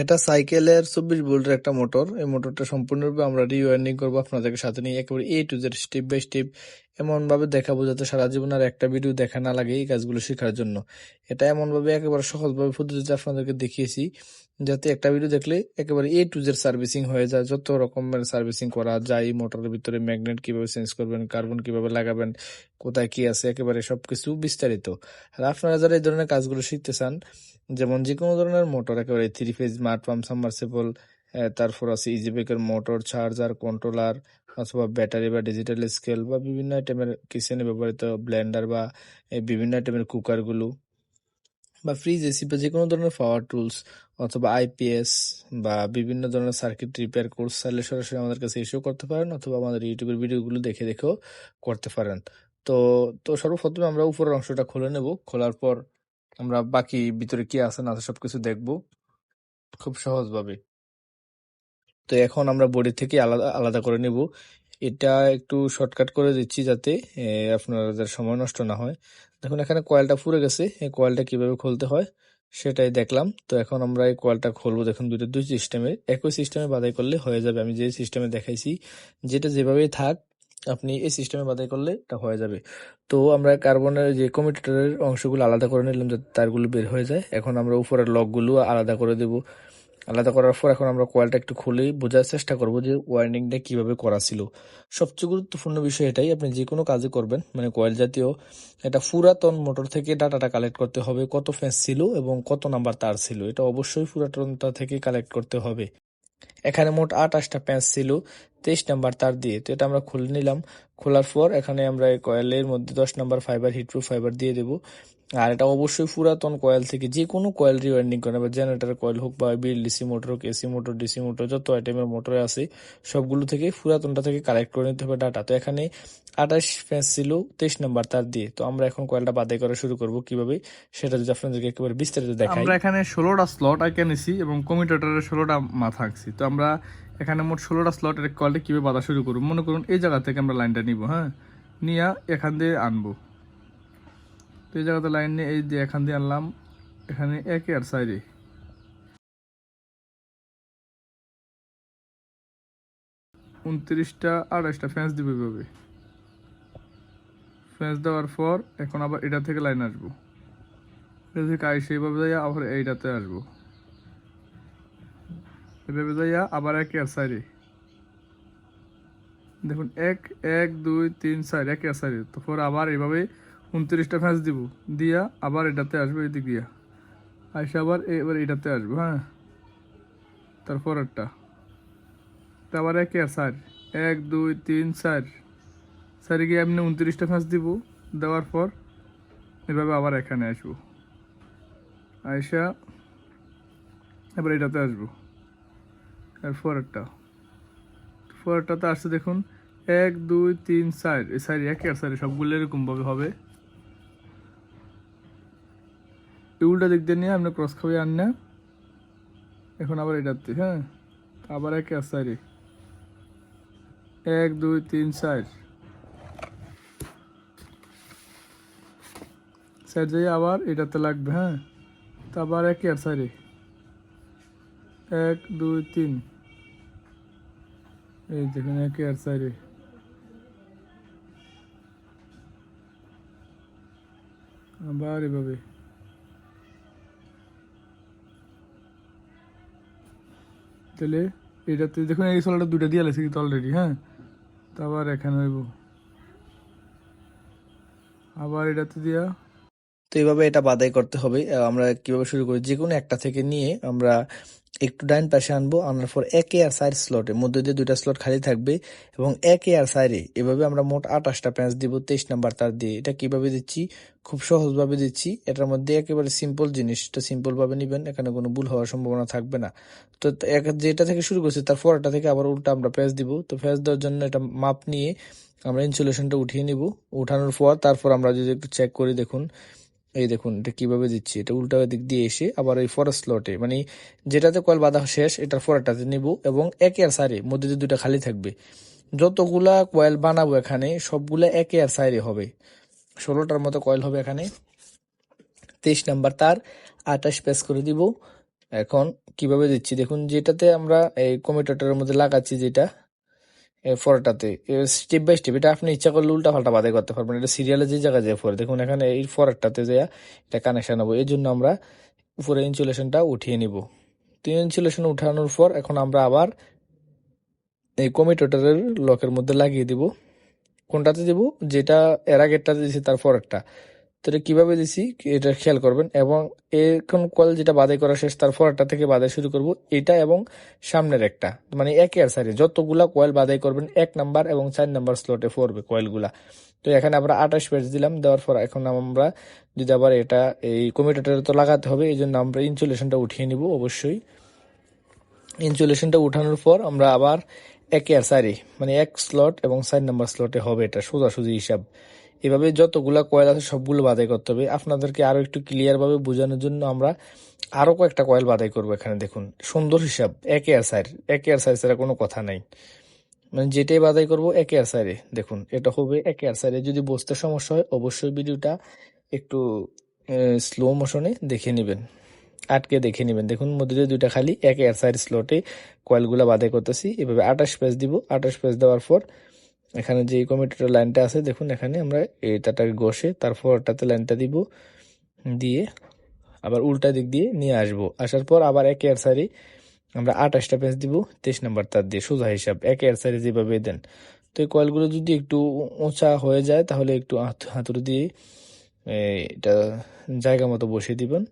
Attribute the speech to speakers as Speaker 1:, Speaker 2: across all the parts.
Speaker 1: এটা সাইকেলের চব্বিশ ভোল্টের একটা মোটর। এই মোটরটা সম্পূর্ণরূপে আমরা রিওয়ার্নিং করব আপনাদেরকে সাথে নিয়ে। একেবারে A to Z step by step এমন ভাবে দেখাবো যাতে সারা জীবন আর একটা ভিডিও দেখা না লাগে এই কাজগুলো শেখার জন্য। এটা এমন ভাবে একেবারে সহজভাবে পদ্ধতিতে আপনাদেরকে দেখিয়েছি, যাতে একটা ভিডিও দেখলে একেবারে এ টু জেড সার্ভিসিং হয়ে যায়। যত রকমের সার্ভিসিং করা যায় মোটরের ভিতরে ম্যাগনেট কীভাবে চেঞ্জ করবেন কার্বন কীভাবে লাগাবেন, কোথায় কি আছে, একেবারে সব কিছু বিস্তারিত। আর আপনারা যারা এই ধরনের কাজগুলো শিখতে চান, যেমন যে কোনো ধরনের মোটর একেবারে three phase smart pump submersible তারপর আছে ইজিবেকের মোটর চার্জার কন্ট্রোলার অথবা ব্যাটারি বা ডিজিটাল স্কেল বা বিভিন্ন আইটেমের কিচেনে ব্যবহৃত ব্লেন্ডার বা বিভিন্ন আইটেমের কুকারগুলো বা ফ্রিজ এসি বা যে কোনো ধরনের পাওয়ার টুলস অথবা আইপিএস বা বিভিন্ন ধরনের সার্কিট রিপেয়ার কোর্স চাইলে সরাসরি আমাদের কাছে এসেও করতে পারেন অথবা আমাদের ইউটিউবের ভিডিওগুলো দেখে দেখেও করতে পারেন। তো তো সর্বপ্রথমে আমরা উপরের অংশটা খুলে নেব। খোলার পর আমরা বাকি ভিতরে কি আছে না আছে সব কিছু দেখব খুব সহজভাবে। তো এখন আমরা বডি থেকে আলাদা আলাদা করে নেব। এটা একটু শর্টকাট করে দিচ্ছি যাতে আপনাদের সময় নষ্ট না হয়। দেখুন, এখানে কয়েলটা পুড়ে গেছে। এই কয়েলটা কীভাবে খুলতে হয় সেটাই দেখলাম। তো এখন আমরা এই কয়েলটা খুলবো। দেখুন দুটো দুই সিস্টেমে একই সিস্টেমে বাদাই করলে হয়ে যাবে। আমি যে সিস্টেমে দেখাইছি, যেটা যেভাবেই থাক, আপনি এই সিস্টেমে বাদাই করলে এটা হয়ে যাবে। তো আমরা কার্বনের যে কমিউটেটরের অংশগুলো আলাদা করে নিলাম যাতে তারগুলো বের হয়ে যায়। এখন আমরা উপরের লকগুলো আলাদা করে দেব। আলাদা করার পর এখন আমরা কয়েলটা একটু খুলে বোঝার চেষ্টা করব যে ওয়াইন্ডিংটা কীভাবে করা ছিল। সবচেয়ে গুরুত্বপূর্ণ বিষয় এটাই, আপনি যে কোনো কাজে করবেন মানে কয়েল জাতীয় এটা পুরাতন মোটর থেকে ডাটাটা কালেক্ট করতে হবে, কত ফেন্স ছিল এবং কত নাম্বার তার ছিল, এটা অবশ্যই পুরাতনটা থেকে কালেক্ট করতে হবে। এখানে মোট আঠাশটা প্যাঁচ ছিল, তেইশ নাম্বার তার দিয়ে, তো এটা আমরা খুলে নিলাম। খোলার পর এখানে আমরা এই কয়েলের মধ্যে দশ নাম্বার ফাইবার হিটপ্রুফ ফাইবার দিয়ে দেবো। আর এটা অবশ্যই পুরাতন কয়েল থেকে যে কোনো কয়েল রিওয়াইন্ডিং করেন, বা জেনারেটর কয়েল হোক বা বিল ডিসি মোটর হোক এসি মোটর ডিসি মোটর যত আইটেমের মোটর আছে, সবগুলো থেকে পুরাতনটা থেকে কালেক্ট করে নিতে হবে ডাটা তো এখানে আঠাশ ফেন্স ছিল তেইশ নাম্বার তার দিয়ে। তো আমরা এখন কয়েলটা বাদাই করা শুরু করব কীভাবে, সেটা যদি আপনাদেরকে একেবারে বিস্তারিত দেখাই।
Speaker 2: আমরা এখানে ষোলোটা স্লট আঁকে নিছি এবং কমিউটেটরের ষোলোটা মাথা আঁকছি। তো আমরা এখানে মোট ষোলোটা স্লটের কলটা কীভাবে বাঁধা শুরু করব, মনে করুন এই জায়গা থেকে আমরা লাইনটা নিব হ্যাঁ? নিয়ে এখান দিয়ে আনব। তো এই জায়গাতে লাইন নিয়ে এই যে এখান দিয়ে আনলাম, এখানে একে আর সাইডে। উনত্রিশটা, আড়াইশটা ফ্যান্স দিবে এভাবে। ফ্যান্স দেওয়ার পর এখন আবার এটা থেকে লাইন আসব। এটা থেকে আইসে এইভাবে যাইয়া আবার এইটাতে আসব। এভাবে যাইয়া আবার এক আর সাইডে। দেখুন, এক এক, দুই, তিন, চার, এক আর সাইডে। তারপর আবার এইভাবে উনত্রিশটা ফ্যাঁস দিব। দিয়া আবার এটাতে আসব এদিক দিয়া। আইসে আবার এবার এটাতে আসব হ্যাঁ। তারপর একটা আবার এক আর চার। এক, দুই, তিন, চার। চারে গিয়ে আপনি উনত্রিশটা ফ্যাঁস দিব। দেওয়ার পর এভাবে আবার এখানে আসব। আইসা এবার এটাতে আসব। আর পরেরটা। পরেরটাতে আসছে দেখুন। এক, দুই, তিন, চার। এই সাইড এক আর সাইড সবগুলো এরকমভাবে হবে। উল্টা দিক দিয়ে নিয়ে আপনি ক্রস খাওয়াই আন না। এখন আবার এটাতে হ্যাঁ? আবার এক সাইডে এক, দুই, তিন সাইড যাই আবার এটাতে লাগবে হ্যাঁ? তো আবার এক আর। সাইডে এক, দুই, তিন। এই দেখুন এক আর। সাইডে আবার এভাবে। তাহলে এটাতে দেখুন, এই সোলাটা দুইটা দিয়ে আলাইছি কিন্তু অলরেডি হ্যাঁ? তো আবার এখানে হইব। আবার এটাতে দিয়া
Speaker 1: তো এইভাবে এটা বাদাই করতে হবে। আমরা কীভাবে শুরু করি? যে কোনো একটা থেকে নিয়ে আমরা একটু ডাইন পাশে আনব, আনার পর একে আর সাইড স্লটের মধ্যে দিয়ে দুইটা স্লট খালি থাকবে এবং একে আর সাইডে এভাবে আমরা মোট আঠাশটা প্যাঁচ দিব, তেইশ নাম্বার তার দিয়ে। এটা কীভাবে দিচ্ছি? খুব সহজভাবে দিচ্ছি। এটার মধ্যে একেবারে সিম্পল জিনিসটা সিম্পল ভাবে নিবেন, এখানে কোনো ভুল হওয়ার সম্ভাবনা থাকবে না। তো যেটা থেকে শুরু করছি, তার পরটা থেকে আবার উল্টা আমরা প্যাঁচ দিব। তো প্যাঁচ দেওয়ার জন্য এটা মাপ নিয়ে আমরা ইনসুলেশনটা উঠিয়ে নিব। উঠানোর পর, তারপর আমরা যদি একটু চেক করি, দেখুন এই দেখুন, এটা কীভাবে দিচ্ছি? এটা উল্টা দিক দিয়ে এসে আবার ওই ফরেস্ট স্লটে মানে যেটাতে কয়েল বাঁধা শেষ, এটার পরেরটাতে নিব এবং একে আর সাইডে, মধ্যে দুটা খালি থাকবে। যতগুলা কয়েল বানাবো এখানে, সবগুলা একে আর সাইডে হবে। ষোলোটার মতো কয়েল হবে এখানে। তেইশ নাম্বার তার, আঠাশ পেস করে দিব। এখন কীভাবে দিচ্ছি? দেখুন, যেটাতে আমরা এই কমিটারটার মধ্যে লাগাচ্ছি যেটা ফরটাতে। স্টেপ বাই স্টেপ এটা আপনি ইচ্ছা করলে উল্টা পাল্টা বাদে করতে পারবেন। এটা সিরিয়ালে যে জায়গায় যায় ফর দেখুন এখানে এই ফরটাতে যে এটা কানেকশন হব। এই জন্য আমরা উপরে ইনসুলেশনটা উঠিয়ে নিব। তো ইনসুলেশন উঠানোর পর এখন আমরা আবার এই কমিটেটরের লকের মধ্যে লাগিয়ে দিব। কোনটাতে দিব? যেটা এর আগেরটাতে দিছি, তার পরেরটা এটা কীভাবে দিছি? এটা খেয়াল করবেন। এবং এখন কল যেটা বাদাই করা শেষ, তার পরেরটা থেকে বাদাই শুরু করব। এটা এবং সামনের একটা মানে এক এর সাইডে। যতগুলা কয়েল বাদাই করবেন, এক নাম্বার এবং চার নাম্বার স্লটে পড়বে কয়েলগুলা তো এখানে আমরা আঠাশ পেজ দিলাম, দেওয়ার পর এখন আমরা যদি আবার এটা এই কমিটেটারে তো লাগাতে হবে এই জন্য আমরা ইনসুলেশনটা উঠিয়ে নিব অবশ্যই। ইনসুলেশনটা উঠানোর পর আমরা আবার একে আর সারি মানে এক স্লট এবং চার নাম্বার স্লটে হবে এটা সোজাসুজি হিসাব। এভাবে যতগুলা কয়েল আছে সবগুলো বাদাই করতে হবে। আপনাদেরকে আরও একটু ক্লিয়ারভাবে বোঝানোর জন্য আমরা আরও কয়েকটা কয়েল বাদাই করব এখানে, দেখুন। সুন্দর হিসাব, একে আর সাইড একে আর সাইড ছাড়া কোনো কথা নাই। মানে যেটাই বাদাই করব, একে আর সাইডে দেখুন, এটা হবে একে আর সাইডে যদি বসতে সমস্যা হয়, অবশ্যই ভিডিওটা একটু স্লো মোশনে দেখে নেবেন। আটকে দেখে নেবেন। দেখুন, মধ্যে দুইটা খালি এক এয়ার সাইড স্লটে কয়েলগুলো বাদাই করতেছি। এভাবে আঠাশ পেজ দিব। আঠাশ পেজ দেওয়ার পর এখানে যে কমিটার লাইনটা আছে, দেখুন এখানে আমরা এটাটাকে তারপর ওটাতে লাইনটা দিব, দিয়ে আবার উল্টা দিক দিয়ে নিয়ে আসব। আসার পর আবার এক এয়ার সারি আমরা আঠাশটা পেজ দিব, তেইশ নাম্বার তার দিয়ে, সোজা হিসাব, এক এয়ার সারি যেভাবে দেন। তো এই কয়েলগুলো যদি একটু উঁচা হয়ে যায়, তাহলে একটু হাত- হাতুড়ি দিয়ে এটা জায়গা মতো বসিয়ে দিবেন।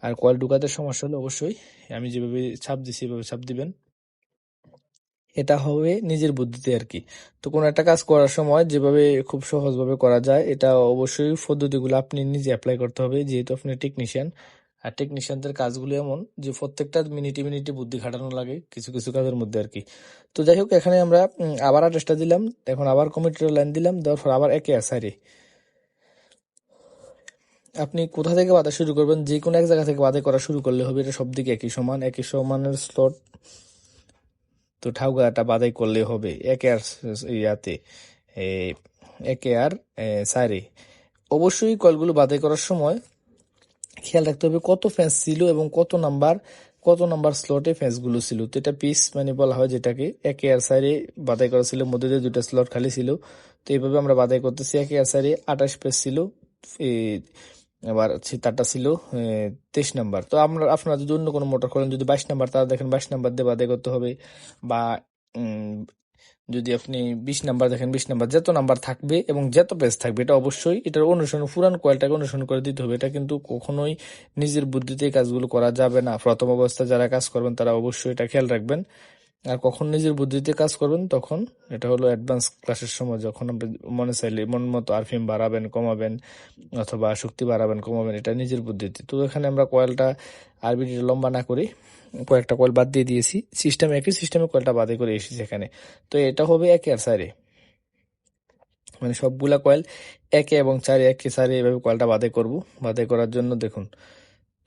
Speaker 1: আর কয়েল ঢুকাতে সমস্যা হলে অবশ্যই আমি যেভাবে ছাপ দিছি এভাবে ছাপ দিবেন। এটা হবে নিজের বুদ্ধিতে আর কি। তো কোনো একটা কাজ করার সময় যেভাবে খুব সহজভাবে করা যায়, এটা অবশ্যই পদ্ধতিগুলো আপনি নিজে অ্যাপ্লাই করতে হবে। যেহেতু আপনি টেকনিশিয়ান আর টেকনিশিয়ানদের কাজগুলো এমন যে প্রত্যেকটা মিনিটে মিনিটে বুদ্ধি খাটানো লাগে কিছু কিছু কাজের মধ্যে আর কি। তো যাই হোক, এখানে আমরা আবার আঠাশটা দিলাম, এখন আবার কমিটির লাইন দিলাম, দেওয়ার পর আবার একে আসারে আপনি কোথা থেকে বাধা শুরু করবেন? যে কোনো এক জায়গা থেকে বাধা করা শুরু করলে হবে, এটা সব দিকে একই সমান, একই সমানের স্লট তো ঠাউগাটা বাদাই করলে হবে। একে আর ইয়াতে একে আর সারে অবশ্যই কলগুলো বাদাই করার সময় খেয়াল রাখতে হবে কত ফ্যান্স ছিল এবং কত নাম্বার কত নাম্বার স্লটে ফ্যান্সগুলো ছিল। তো এটা পিস মানে বলা হয় যেটাকে, একে আর সাইডে বাদাই করা ছিল, মধ্যে দিয়ে দুটা স্লট খালি ছিল। তো এইভাবে আমরা বাদাই করতেছি, একে আর সাইডে আঠাশ পেজ ছিল এবার তারটা ছিল তেইশ নাম্বার। তো আমরা, আপনারা যদি অন্য কোনো মোটর করেন, যদি বাইশ নাম্বার তারা দেখেন বাইশ নাম্বার দিয়ে বাদাই করতে হবে। বা যদি আপনি বিশ নাম্বার দেখেন, বিশ নাম্বার যত নাম্বার থাকবে এবং যত পেজ থাকবে, এটা অবশ্যই এটার অনুসরণ, পুরান কয়েলটাকে অনুসরণ করে দিতে হবে। এটা কিন্তু কখনোই নিজের বুদ্ধিতে কাজগুলো করা যাবে না। প্রথম অবস্থায় যারা কাজ করবেন, তারা অবশ্যই এটা খেয়াল রাখবেন। আর কখন নিজের বুদ্ধিতে কাজ করবেন, তখন এটা হলো অ্যাডভান্স ক্লাসের সময়, যখন আপনি মনে চাইলে মন মতো আরপিএম বাড়াবেন, কমাবেন, অথবা শক্তি বাড়াবেন, কমাবেন, এটা নিজের বুদ্ধিতে। তো এখানে আমরা কয়েলটা আর লম্বা না করে কয়েকটা কয়েল বাদ দিয়ে দিয়েছি। সিস্টেম একই সিস্টেমে কয়েলটা বাদে করে এসেছি এখানে। তো এটা হবে একে আর সাইডে মানে সবগুলা কয়েল একে এবং চারে, একে চারে এভাবে কয়েলটা বাদে করব। বাদে করার জন্য দেখুন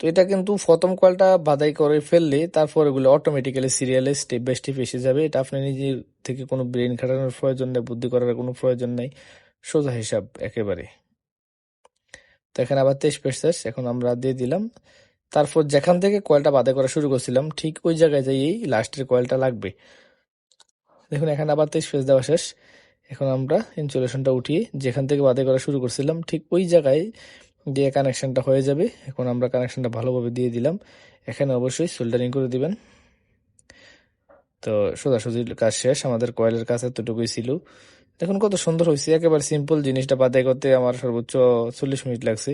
Speaker 1: তো এটা কিন্তু প্রথম কলটা বাদাই করে ফেললে তারপর এগুলো অটোমেটিক্যালি সিরিয়ালে স্টেপ বাই স্টেপ এসে যাবে। এটা আপনি নিজের থেকে কোনো ব্রেন খাটানোর প্রয়োজন নেই, বুদ্ধি করার কোনো প্রয়োজন নেই। সোজা হিসাব একেবারে। তো এখানে আবার তেইশ পেসেস এখন আমরা দিয়ে দিলাম। তারপর যেখান থেকে কয়েলটা বাদে করা শুরু করছিলাম, ঠিক ওই জায়গায় যাইয়েই লাস্টের কয়েলটা লাগবে। দেখুন, এখানে আবার তেইশ পেজ দেওয়া শেষ। এখন আমরা ইনসুলেশনটা উঠিয়ে যেখান থেকে বাদে করা শুরু করছিলাম, ঠিক ওই জায়গায় দিয়ে কানেকশানটা হয়ে যাবে। এখন আমরা কানেকশানটা ভালোভাবে দিয়ে দিলাম। এখানে অবশ্যই সোল্ডারিং করে দিবেন। তো সোজাসুজি কাজ শেষ। আমাদের কয়েলের কাছে এতটুকুই ছিল। দেখুন কত সুন্দর হয়েছে। একেবারে সিম্পল জিনিসটা বাদাই করতে আমার সর্বোচ্চ চল্লিশ মিনিট লাগছে।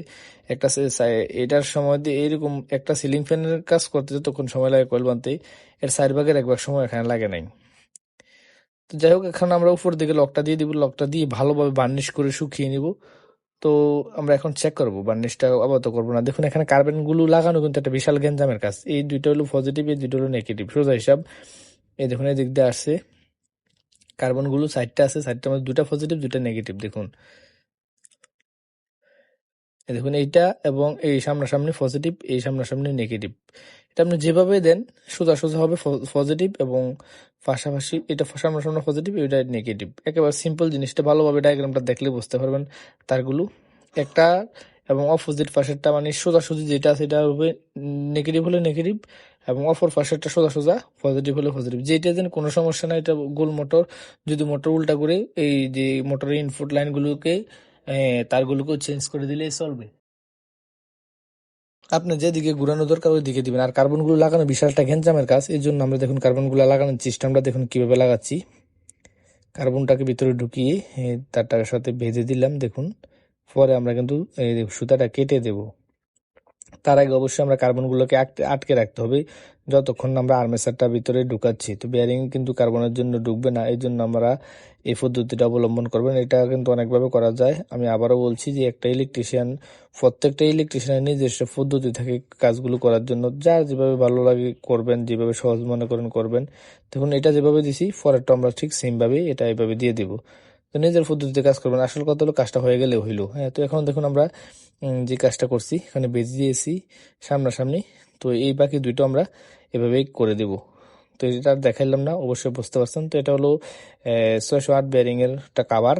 Speaker 1: একটা এটার সময় দিয়ে এইরকম একটা সিলিং ফ্যানের কাজ করতে যতক্ষণ সময় লাগে কয়েল বানতে, এর চার ভাগের এক ভাগ সময় এখানে লাগে নাই। তো যাই হোক, এখন আমরা উপর দিকে লকটা দিয়ে দিব। লকটা দিয়ে ভালোভাবে বার্নিশ করে শুকিয়ে নিব। তো আমরা এখন চেক করব বার্নিশটা আপাতত করব না। দেখুন, এখানে কার্বনগুলো লাগানো কিন্তু একটা বিশাল গ্যাঞ্জামের কাজ। এই দুইটা হলো পজিটিভ এই দুইটা হলো নেগেটিভ সোজা হিসাব। এই দেখুন, এই দিক দিয়ে আসছে। কার্বনগুলো সাইডটা আছে সাইডটার মধ্যে দুটা পজিটিভ দুটা নেগেটিভ দেখুন। দেখুন, এইটা এবং এই সামনাসামনি পজিটিভ এই সামনাসামনি নেগেটিভ আপনি যেভাবে দেন, সোজা সোজা হবে পজিটিভ এবং পাশাপাশি এটা সামনাসামনি পজিটিভ এটা নেগেটিভ একেবারে সিম্পল জিনিসটা, ভালোভাবে ডায়াগ্রামটা দেখলে বুঝতে পারবেন তারগুলো। একটা এবং অপোজিট পাশেরটা মানে সোজাসুজি যেটা সেটা হবে নেগেটিভ হলে নেগেটিভ এবং অপর পাশেরটা সোজা সোজা পজিটিভ হলে পজিটিভ যেটা যেন কোনো সমস্যা নাই, এটা গোল মোটর, যদি মোটর উল্টা করে এই যে মোটরের ইনপুট লাইনগুলোকে তারগুলোকেও চেঞ্জ করে দিলেই চলবে। আপনি যেদিকে ঘুরানো দরকার ওই দিকে দিবেন। আর কার্বনগুলো লাগানো বিশাল একটা ঘেঞ্জামের কাজ, এই জন্য আমরা দেখুন কার্বনগুলো লাগানোর সিস্টেমটা দেখুন কীভাবে লাগাচ্ছি। কার্বনটাকে ভিতরে ঢুকিয়ে তারটার সাথে ভেজে দিলাম, দেখুন। পরে আমরা কিন্তু এই সুতাটা কেটে দেব। তার আগে অবশ্যই আমরা কার্বনগুলোকে আটকে আটকে রাখতে হবে। যতক্ষণ আমরা আর্মেচারটা ভিতরে ঢুকাচ্ছি, তো বেয়ারিং কিন্তু কার্বনের জন্য ঢুকবে না। এই জন্য আমরা এই পদ্ধতিটা অবলম্বন করবেন। এটা কিন্তু অনেকভাবে করা যায়। আমি আবারও বলছি যে একটা ইলেকট্রিশিয়ান প্রত্যেকটা ইলেকট্রিশিয়ানের নিজস্ব পদ্ধতি থাকে কাজগুলো করার জন্য। যার যেভাবে ভালো লাগে করবেন, যেভাবে সহজ মনে করেন করবেন। দেখুন, এটা যেভাবে দিছি, পরেরটা আমরা ঠিক সেম ভাবে এটা এইভাবে দিয়ে দিব। তো নিজের পদ্ধতিতে কাজ করবেন। আসল কথা হলো কাজটা হয়ে গেলে হইল। হ্যাঁ তো এখন দেখুন আমরা যে কাজটা করছি, এখানে বেজে দিয়েছি সামনাসামনি। তো এই বাকি দুইটা আমরা এভাবেই করে দেব। তো এটা দেখাইলাম না, অবশ্যই বুঝতে পারছেন। তো এটা হলো ছয়শো আট বেয়ারিং এর একটা কাভার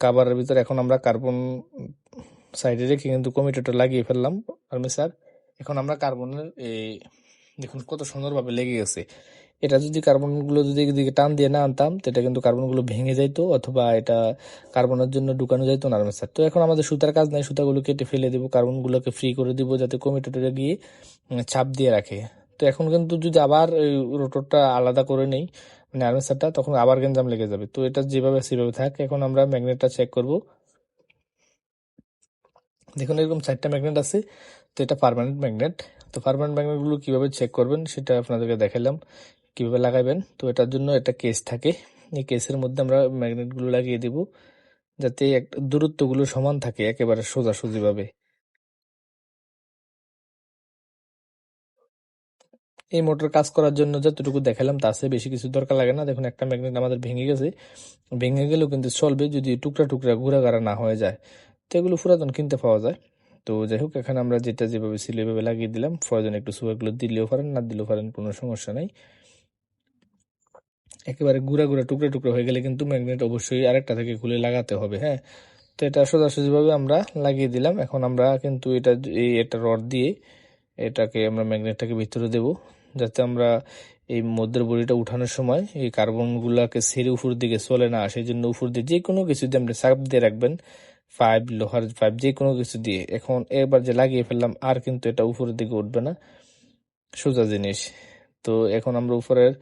Speaker 1: কাবারের ভিতরে এখন আমরা কার্বন সাইডে রেখে কিন্তু কমিটারটা লাগিয়ে ফেললাম স্যার এখন আমরা কার্বনের এই দেখুন কত সুন্দরভাবে লেগে গেছে। এটা যদি কার্বনগুলো যদি এদিকে টান দিয়ে না আনতাম, তো এটা কিন্তু কার্বনগুলো ভেঙে যাইতো অথবা এটা কার্বনের জন্য ঢুকানো যাইতো না স্যার তো এখন আমাদের সুতার কাজ নাই, সুতাগুলো কেটে ফেলে দেবো কার্বনগুলোকে ফ্রি করে দিব, যাতে কমিটারে গিয়ে ছাপ দিয়ে রাখে। তো এখন কিন্তু যদি আবার রোটরটা আলাদা করে নেই মানে আর্মেচারটা তখন আবার গেঞ্জাম লেগে যাবে। তো এটা যেভাবে সেভাবে থাক, এখন আমরা ম্যাগনেটটা চেক করব। দেখুন, এরকম চারটা ম্যাগনেট আছে, তো এটা পারমানেন্ট ম্যাগনেট তো পারমানেন্ট ম্যাগনেটগুলো কীভাবে চেক করবেন, সেটা আপনাদেরকে দেখালাম, কীভাবে লাগাবেন। তো এটার জন্য একটা কেস থাকে। এই কেসের মধ্যে আমরা ম্যাগনেটগুলো লাগিয়ে দিব, যাতে এক- দূরত্বগুলো সমান থাকে, একেবারে সোজাসুজি এই মোটর কাজ করার জন্য যতটুকু দেখালাম, তার চেয়ে বেশি কিছু দরকার লাগে না। দেখুন, একটা ম্যাগনেট আমাদের ভেঙে গেছে। ভেঙে গেলেও কিন্তু চলবে যদি টুকরা টুকরা ঘোরাঘাড়া না হয়ে যায়। তো এগুলো পুরাতন কিনতে পাওয়া যায়। তো যাই হোক, এখানে আমরা যেটা যেভাবে ছিল এভাবে লাগিয়ে দিলাম, প্রয়োজন একটু সুগারগুলো দিলেও পারেন, না দিলেও পারেন, কোনো সমস্যা নাই। একেবারে গুঁড়া গুঁড়া টুকরা টুকরা হয়ে গেলে কিন্তু ম্যাগনেট অবশ্যই আরেকটা থেকে খুলে লাগাতে হবে হ্যাঁ? তো এটা সোজাসুজিভাবে আমরা লাগিয়ে দিলাম। এখন আমরা কিন্তু এটা, এই একটা রড দিয়ে এটাকে আমরা ম্যাগনেটটাকে ভিতরে দেব, যাতে আমরা এই মধ্যের বড়িটা উঠানোর সময় এই কার্বন গুলাকে ছেড়ে উপর দিকে চলে না সেই জন্য উপর দিয়ে যে কোনো কিছু দিয়ে আপনি চাপ দিয়ে রাখবেন, পাইপ, লোহার পাইপ, যে কোনো কিছু দিয়ে। এখন এবার যে লাগিয়ে ফেললাম, আর কিন্তু এটা উপরের দিকে উঠবে না। সোজা জিনিস। তো এখন আমরা উপরের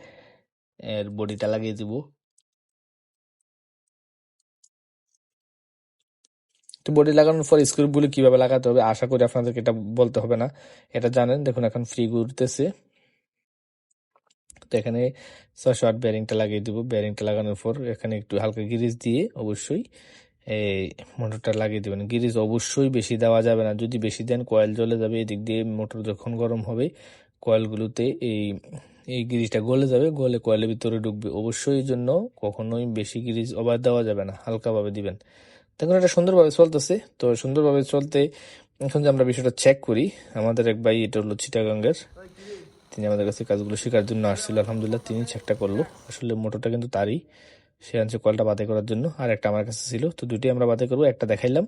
Speaker 1: এর বডিটা লাগিয়ে দিব। তো বডি লাগানোর পর স্ক্রুগুলো কীভাবে লাগাতে হবে? আশা করি আপনাদেরকে এটা বলতে হবে না। এটা জানেন, দেখুন এখন ফ্রি ঘুরতেছে তো এখানে ছয়শো আট বেয়ারিংটা লাগিয়ে দিব। ব্যারিংটা লাগানোর পর এখানে একটু হালকা গিরিজ দিয়ে অবশ্যই এই মোটরটা লাগিয়ে দেবেন। গিরিজ অবশ্যই বেশি দেওয়া যাবে না। যদি বেশি দেন কয়েল জ্বলে যাবে। এদিক দিয়ে মোটর যখন গরম হবে কয়েলগুলোতে এই এই গিরিজটা গলে যাবে। গলে কয়েলের ভিতরে ঢুকবে। অবশ্যই জন্য কখনোই বেশি গিরিজ ওভার দেওয়া যাবে না। হালকাভাবে দিবেন। দেখুন এটা সুন্দরভাবে চলতেছে। তো সুন্দরভাবে চলতে এখন যে আমরা বিষয়টা চেক করি, আমাদের এক ভাই, এটা হলো চিটাগাঙ্গের। তিনি আমাদের কাছে কাজগুলো শেখার জন্য আসছিল। আলহামদুলিল্লাহ তিনি চেকটা করল। আসলে মোটরটা কিন্তু তারই। সে আনছে কলটা বাদে করার জন্য। আর একটা আমার কাছে ছিল। তো দুটি আমরা বাদে করব, একটা দেখাইলাম।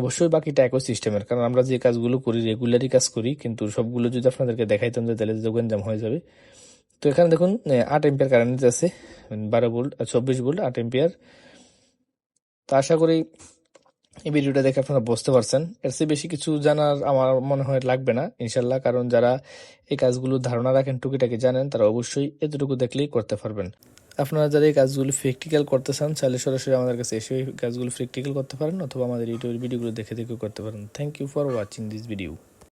Speaker 1: অবশ্যই বাকিটা একই সিস্টেমের কারণ আমরা যে কাজগুলো করি রেগুলারই কাজ করি, কিন্তু সবগুলো যদি আপনাদেরকে দেখাইতাম যে তাহলে যোগানজাম হয়ে যাবে। তো এখানে দেখুন আট এম্পিয়ার কারেন্ট আছে, বারো ভোল্ট চব্বিশ ভোল্ট আট এম্পিয়ার তো আশা করি এই ভিডিওটা দেখে আপনারা বুঝতে পারছেন। এর চেয়ে বেশি কিছু জানার আমার মনে হয় লাগবে না ইনশাল্লাহ কারণ যারা এই কাজগুলো ধারণা রাখেন, টুকিটাকি জানেন, তারা অবশ্যই এতটুকু দেখলেই করতে পারবেন। আপনারা যারা এই কাজগুলো প্র্যাকটিক্যাল করতে চান, চাইলে সরাসরি আমাদের কাছে এসে কাজগুলো প্র্যাকটিক্যাল করতে পারেন, অথবা আমাদের ইউটিউবের ভিডিওগুলো দেখে দেখে করতে পারেন। Thank you for watching this video